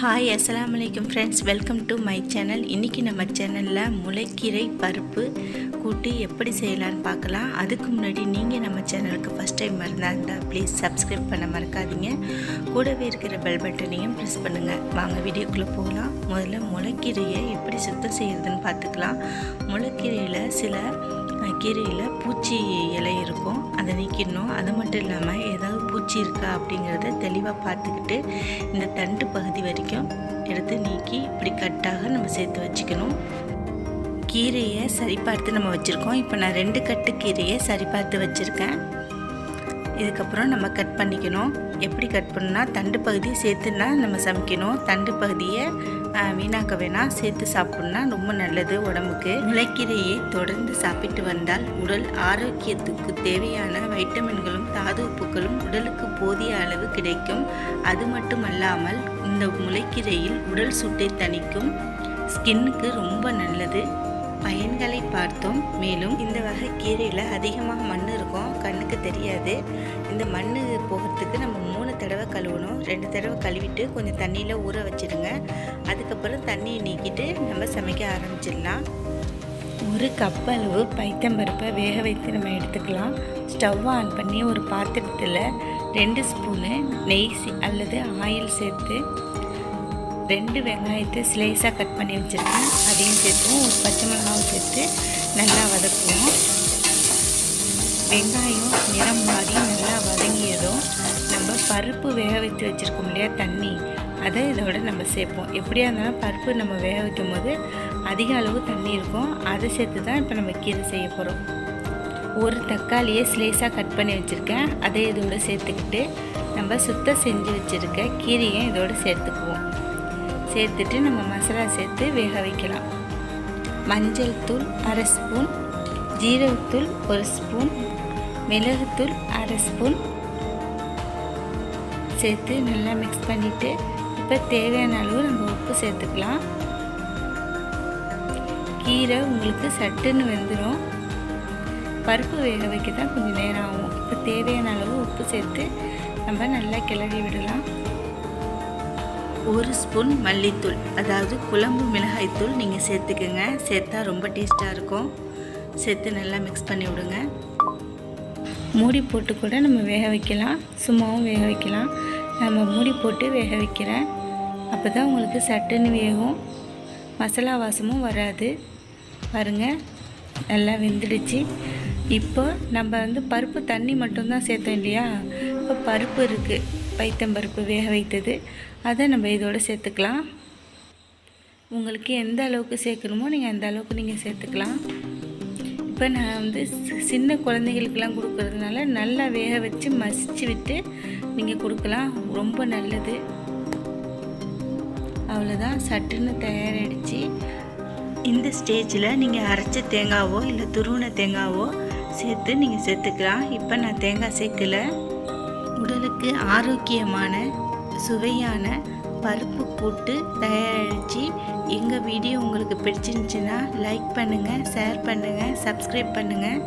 Hi அஸ்லாம் வலைக்கம் friends welcome to my channel இன்றைக்கி நம்ம சேனலில் முளைக்கீரை பருப்பு கூட்டு எப்படி செய்யலான்னு பார்க்கலாம். அதுக்கு முன்னாடி நீங்கள் நம்ம சேனலுக்கு ஃபஸ்ட் டைம் இருந்தா ப்ளீஸ் சப்ஸ்கிரைப் பண்ண மறக்காதீங்க. கூடவே இருக்கிற பெல் பட்டனையும் ப்ரெஸ் பண்ணுங்கள் வாங்க வீடியோக்குள்ளே போகலாம். முதல்ல முளைக்கீரையை எப்படி சுத்தம் செய்கிறதுன்னு பார்த்துக்கலாம். முளைக்கீரையில் சில கீரையில் பூச்சி இலை இருக்கும். அதை நீக்கிடணும். அது மட்டும் இல்லாமல் ஏதாவது பூச்சி இருக்கா அப்படிங்கிறத தெளிவாக பார்த்துக்கிட்டு இந்த தண்டு பகுதி வரைக்கும் எடுத்து நீக்கி இப்படி கட்டாக நம்ம சேர்த்து வச்சுக்கணும். கீரையை சரி பார்த்து நம்ம வச்சுருக்கோம். இப்போ நான் ரெண்டு கட்டு கீரையை சரி பார்த்து வச்சுருக்கேன். இதுக்கப்புறம் நம்ம கட் பண்ணிக்கணும். எப்படி கட் பண்ணுன்னா தண்டு பகுதியை சேர்த்துனா நம்ம சமைக்கணும். தண்டு பகுதியை வீணாக்க வேணாம். சேர்த்து சாப்பிட்ணுன்னா ரொம்ப நல்லது உடம்புக்கு. முளைக்கீரையை தொடர்ந்து சாப்பிட்டு வந்தால் உடல் ஆரோக்கியத்துக்கு தேவையான வைட்டமின்களும் தாது உப்புகளும் உடலுக்கு போதிய அளவு கிடைக்கும். அது மட்டுமல்லாமல் இந்த முளைக்கீரையில் உடல் சூட்டை தணிக்கும் ஸ்கின்னுக்கு ரொம்ப நல்லது. பயன்களை பார்த்தோம். மேலும் இந்த வகை கீரையில் அதிகமாக மண் இருக்கும். கண்ணுக்கு தெரியாது. இந்த மண் போகிறதுக்கு நம்ம மூணு தடவை கழுவணும். ரெண்டு தடவை கழுவிட்டு கொஞ்சம் தண்ணியில் ஊற வச்சிடுங்க அதுக்கப்புறம் தண்ணியை நீக்கிட்டு நம்ம சமைக்க ஆரம்பிச்சிடலாம். ஒரு கப் அளவு பைத்தம்பருப்பை வேக வைத்து நம்ம எடுத்துக்கலாம். ஸ்டவ் ஆன் பண்ணி ஒரு பாத்திரத்தில் ரெண்டு ஸ்பூனு நெய் அல்லது ஆயில் சேர்த்து ரெண்டு வெங்காயத்தை ஸ்லைஸாக கட் பண்ணி வச்சுருக்கேன். அதையும் சேர்த்துவோம் ஒரு பச்சை மிளகாவும் சேர்த்து நல்லா வதக்குவோம். வெங்காயம் நிறம் மாறி நல்லா வதங்கியதும் நம்ம பருப்பு வேக வைத்து வச்சுருக்கோம் இல்லையா தண்ணி. அதை இதோட நம்ம சேர்ப்போம். எப்படியா இருந்தாலும் பருப்பு நம்ம வேக வைக்கும் போது அதிக அளவு தண்ணி இருக்கும். அதை சேர்த்து தான் இப்போ நம்ம கீரை செய்ய போகிறோம் ஒரு தக்காளியை ஸ்லைஸாக கட் பண்ணி வச்சுருக்கேன். அதை இதோடு சேர்த்துக்கிட்டு நம்ம சுத்தம் செஞ்சு வச்சுருக்க கீரையும் இதோடு சேர்த்துக்குவோம். சேர்த்துட்டு நம்ம மசாலா சேர்த்து வேக வைக்கலாம். மஞ்சள் தூள் அரை ஸ்பூன் ஜீரகத்தூள் ஒரு ஸ்பூன் மிளகுத்தூள் அரை ஸ்பூன் சேர்த்து நல்லா மிக்ஸ் பண்ணிவிட்டு இப்போ தேவையான அளவு நம்ம உப்பு சேர்த்துக்கலாம். கீரை உங்களுக்கு சட்டுன்னு வெந்துடும் பருப்பு வேக வைக்க தான் கொஞ்சம் நேரம் ஆகும் இப்போ தேவையான அளவு உப்பு சேர்த்து நம்ம நல்லா கிளறி விடலாம். ஒரு ஸ்பூன் மல்லித்தூள் அதாவது குழம்பு மிளகாய்த்தூள் நீங்கள் சேர்த்துக்கோங்க. சேர்த்தா ரொம்ப டேஸ்ட்டாக இருக்கும். சேர்த்து நல்லா மிக்ஸ் பண்ணி விடுங்க. மூடி போட்டு கூட நம்ம வேக வைக்கலாம். சும்மாவும் வேக வைக்கலாம். நம்ம மூடி போட்டு வேக வைக்கிறேன். அப்போ தான் உங்களுக்கு சட்டுன்னு வேகும். மசாலா வாசமும் வராது. பாருங்க நல்லா வெந்துடுச்சு. இப்போ நம்ம வந்து பருப்பு தண்ணி மட்டும்தான் சேர்த்தோம் இல்லையா? இப்போ பருப்பு இருக்குது பைத்தம்பருப்பு வேக வைத்தது. அதை நம்ம இதோடு சேர்த்துக்கலாம். உங்களுக்கு எந்த அளவுக்கு சேர்க்கணுமோ நீங்கள் அந்த அளவுக்கு நீங்கள் சேர்த்துக்கலாம். இப்போ நான் வந்து சி- சின்ன குழந்தைகளுக்கெல்லாம் கொடுக்கறதுனால நல்லா வேக வச்சு மசிச்சு விட்டு நீங்கள் கொடுக்கலாம். ரொம்ப நல்லது. அவ்வளோதான் சட்டுன்னு தயாராகிடுச்சு இந்த ஸ்டேஜில் நீங்கள் அரைச்ச தேங்காவோ இல்லை துருவின தேங்காவோ சேர்த்து நீங்கள் சேர்த்துக்கலாம். இப்போ நான் தேங்காய் சேர்க்கல. உடலுக்கு ஆரோக்கியமான சுவையான பருப்பு போட்டு தயாரிச்சு எங்கள் வீடியோ உங்களுக்கு பிடிச்சிருந்துச்சுன்னா லைக் பண்ணுங்கள் ஷேர் பண்ணுங்கள் சப்ஸ்கிரைப் பண்ணுங்கள்